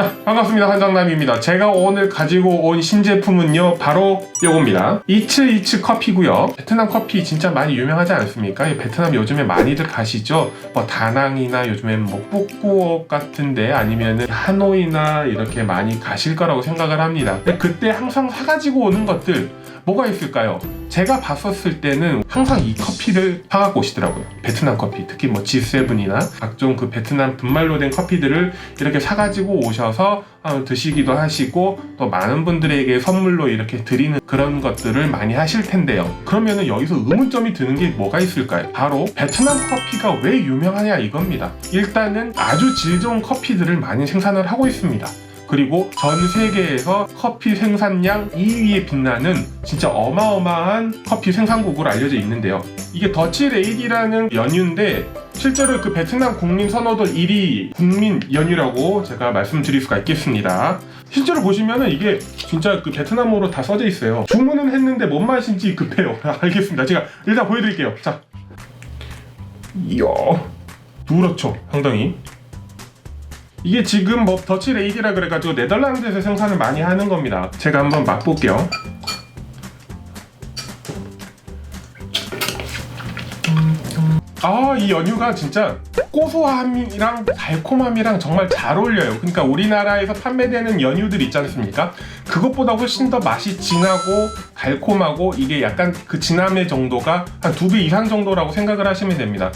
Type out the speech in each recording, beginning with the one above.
자, 반갑습니다. 한장남입니다. 제가 오늘 가지고 온 신제품은요, 바로 요겁니다. 이츠 이츠 커피고요. 베트남 커피 진짜 많이 유명하지 않습니까? 이 베트남 요즘에 많이들 가시죠? 뭐 다낭이나 요즘엔 뭐 뿌꾸옥 같은데 아니면은 하노이나 이렇게 많이 가실 거라고 생각을 합니다. 그때 항상 사가지고 오는 것들 뭐가 있을까요? 제가 봤었을 때는 항상 이 커피를 사갖고 오시더라고요. 베트남 커피, 특히 뭐 G7이나 각종 그 베트남 분말로 된 커피들을 이렇게 사가지고 오셔서 어, 드시기도 하시고 또 많은 분들에게 선물로 이렇게 드리는 그런 것들을 많이 하실 텐데요. 그러면은 여기서 의문점이 드는 게 뭐가 있을까요? 바로 베트남 커피가 왜 유명하냐 이겁니다. 일단은 아주 질 좋은 커피들을 많이 생산을 하고 있습니다. 그리고 전 세계에서 커피 생산량 2위에 빛나는 진짜 어마어마한 커피 생산국으로 알려져 있는데요. 이게 더치 레이디라는 연유인데 실제로 그 베트남 국민 선호도 1위 국민 연유라고 제가 말씀드릴 수가 있겠습니다. 실제로 보시면은 이게 진짜 그 베트남어로 다 써져 있어요. 주문은 했는데 뭔 맛인지 급해요. 알겠습니다. 제가 일단 보여드릴게요. 자, 이야, 누렇죠, 상당히. 이게 지금 뭐 더치 레이디라 그래가지고 네덜란드에서 생산을 많이 하는 겁니다. 제가 한번 맛볼게요. 아, 이 연유가 진짜 고소함이랑 달콤함이랑 정말 잘 어울려요. 그러니까 우리나라에서 판매되는 연유들 있지 않습니까? 그것보다 훨씬 더 맛이 진하고 달콤하고 이게 약간 그 진함의 정도가 한 두 배 이상 정도라고 생각을 하시면 됩니다.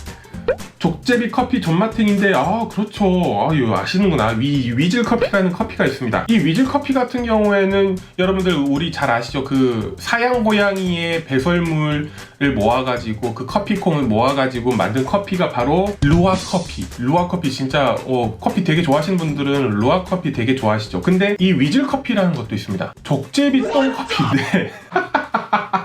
족제비 커피 존맛탱인데 아 그렇죠. 아유 아시는구나. 위, 위즐 커피라는 커피가 있습니다. 이 위즐 커피 같은 경우에는 여러분들 우리 잘 아시죠? 그 사양 고양이의 배설물을 모아가지고 그 커피콩을 모아가지고 만든 커피가 바로 루아 커피. 루아 커피 진짜 어, 커피 되게 좋아하시는 분들은 루아 커피 되게 좋아하시죠? 근데 이 위즐 커피라는 것도 있습니다. 족제비 똥 커피인데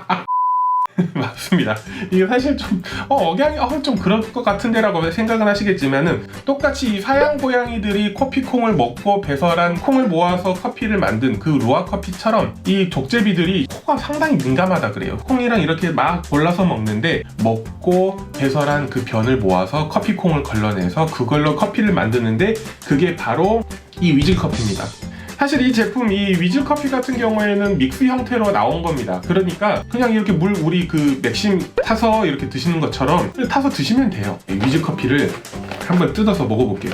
맞습니다. 이게 사실 좀 어, 억양이 어, 좀 그럴 것 같은데라고 생각은 하시겠지만은 똑같이 이 사양 고양이들이 커피콩을 먹고 배설한 콩을 모아서 커피를 만든 그 루아 커피처럼 이 족제비들이 코가 상당히 민감하다 그래요. 콩이랑 이렇게 막 골라서 먹는데 먹고 배설한 그 변을 모아서 커피콩을 걸러내서 그걸로 커피를 만드는데 그게 바로 이 위즐 커피입니다. 사실 이 제품 이 위즐 커피 같은 경우에는 믹스 형태로 나온 겁니다. 그러니까 그냥 이렇게 물 우리 그 맥심 타서 이렇게 드시는 것처럼 타서 드시면 돼요. 이 위즐 커피를 한번 뜯어서 먹어볼게요.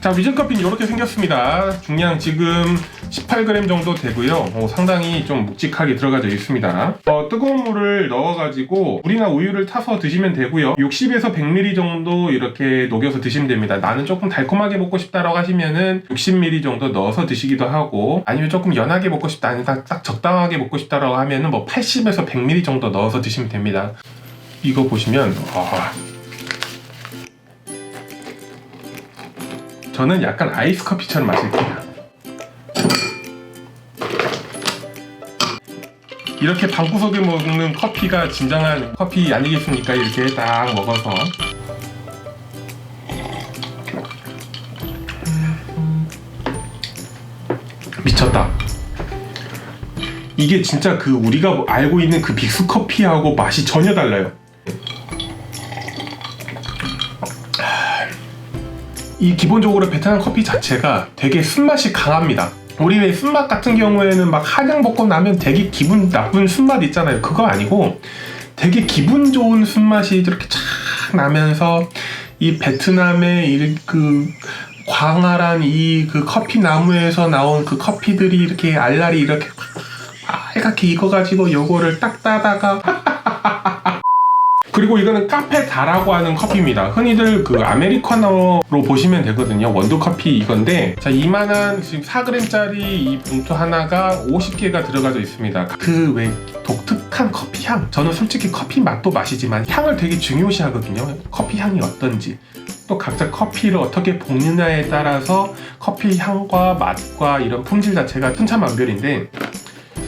자, 위즐 커피는 이렇게 생겼습니다. 중량 지금 18g 정도 되고요. 어, 상당히 좀 묵직하게 들어가져 있습니다. 어, 뜨거운 물을 넣어가지고 물이나 우유를 타서 드시면 되고요. 60에서 100ml 정도 이렇게 녹여서 드시면 됩니다. 나는 조금 달콤하게 먹고 싶다라고 하시면은 60ml 정도 넣어서 드시기도 하고 아니면 조금 연하게 먹고 싶다 아니면 딱, 딱 적당하게 먹고 싶다라고 하면은 뭐 80에서 100ml 정도 넣어서 드시면 됩니다. 이거 보시면 아, 저는 약간 아이스 커피처럼 마실게요. 이렇게 방구석에 먹는 커피가 진정한 커피 아니겠습니까? 이렇게 딱 먹어서 미쳤다. 이게 진짜 그 우리가 알고 있는 그 빅스 커피하고 맛이 전혀 달라요. 이 기본적으로 베트남 커피 자체가 되게 쓴맛이 강합니다. 우리의 쓴맛 같은 경우에는 막 한약 먹고 나면 되게 기분 나쁜 쓴맛 있잖아요. 그거 아니고 되게 기분 좋은 쓴맛이 이렇게 쫙 나면서 이 베트남의 이그 광활한 이 그 커피 나무에서 나온 그 커피들이 이렇게 알알이 이렇게 빨갛게 익어가지고 요거를 딱 따다가 그리고 이거는 카페다라고 하는 커피입니다. 흔히들 그 아메리카노로 보시면 되거든요. 원두 커피 이건데 자 이만한 지금 4g짜리 이 봉투 하나가 50개가 들어가져 있습니다. 그왜 독특한 커피 향. 저는 솔직히 커피 맛도 맛이지만 향을 되게 중요시 하거든요. 커피 향이 어떤지. 또 각자 커피를 어떻게 볶느냐에 따라서 커피 향과 맛과 이런 품질 자체가 천차만별인데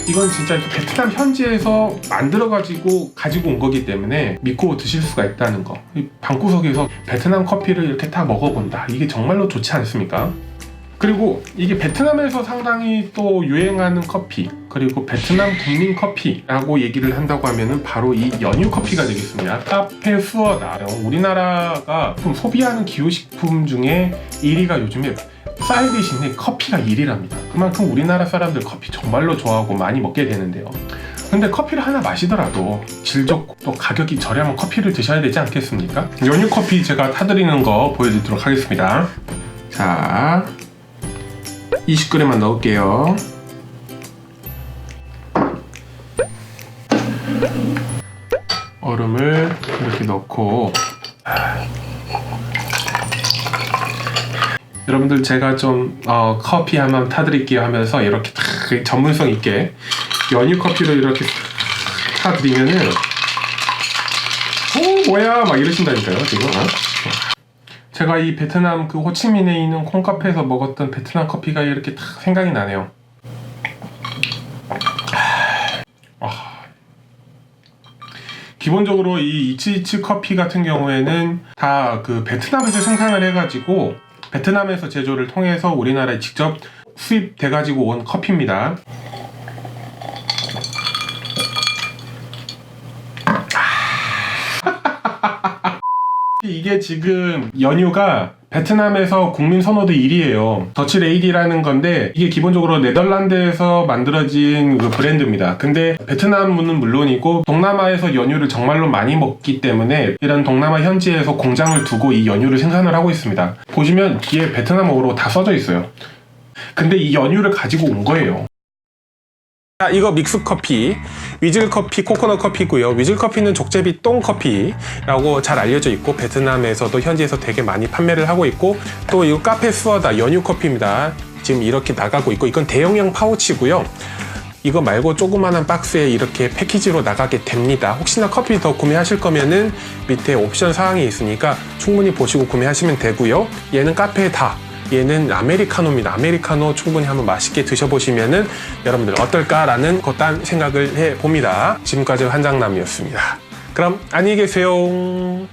이건 진짜 베트남 현지에서 만들어가지고 가지고 온 거기 때문에 믿고 드실 수가 있다는 거. 이 방구석에서 베트남 커피를 이렇게 다 먹어본다. 이게 정말로 좋지 않습니까? 그리고 이게 베트남에서 상당히 또 유행하는 커피 그리고 베트남 국민 커피라고 얘기를 한다고 하면은 바로 이 연유 커피가 되겠습니다. 카페 수어다. 우리나라가 좀 소비하는 기후식품 중에 1위가 요즘에 쌀 대신에 커피가 1위랍니다. 그만큼 우리나라 사람들 커피 정말로 좋아하고 많이 먹게 되는데요. 근데 커피를 하나 마시더라도 질 좋고 또 가격이 저렴한 커피를 드셔야 되지 않겠습니까? 연유 커피 제가 타드리는 거 보여드리도록 하겠습니다. 자, 20g만 넣을게요. 얼음을 이렇게 넣고 여러분들 제가 좀 어, 커피 한번 타드릴게요 하면서 이렇게 탁 전문성 있게 연유 커피를 이렇게 탁 타드리면은 오 뭐야 막 이러신다니까요 지금 어? 제가 이 베트남 그 호치민에 있는 콩카페에서 먹었던 베트남 커피가 이렇게 탁 생각이 나네요 아. 기본적으로 이 이치이치 커피 같은 경우에는 다 그 베트남에서 생산을 해가지고 베트남에서 제조를 통해서 우리나라에 직접 수입돼가지고 온 커피입니다. 이게 지금 연유가 베트남에서 국민 선호도 1위예요. 더치 레이디라는 건데 이게 기본적으로 네덜란드에서 만들어진 그 브랜드입니다. 근데 베트남은 물론이고 동남아에서 연유를 정말로 많이 먹기 때문에 이런 동남아 현지에서 공장을 두고 이 연유를 생산을 하고 있습니다. 보시면 뒤에 베트남어로 다 써져 있어요. 근데 이 연유를 가지고 온 거예요. 자, 이거 믹스 커피, 위즐 커피, 코코넛 커피 고요. 위즐 커피는 족제비 똥 커피라고 잘 알려져 있고 베트남에서도 현지에서 되게 많이 판매를 하고 있고 또 이거 카페 수어다 연유 커피입니다. 지금 이렇게 나가고 있고 이건 대용량 파우치고요. 이거 말고 조그만한 박스에 이렇게 패키지로 나가게 됩니다. 혹시나 커피 더 구매하실 거면은 밑에 옵션 사항이 있으니까 충분히 보시고 구매하시면 되고요. 얘는 카페에 다 얘는 아메리카노입니다. 아메리카노 충분히 한번 맛있게 드셔보시면은 여러분들 어떨까라는 것단 생각을 해 봅니다. 지금까지 한장남이었습니다. 그럼 안녕히 계세요.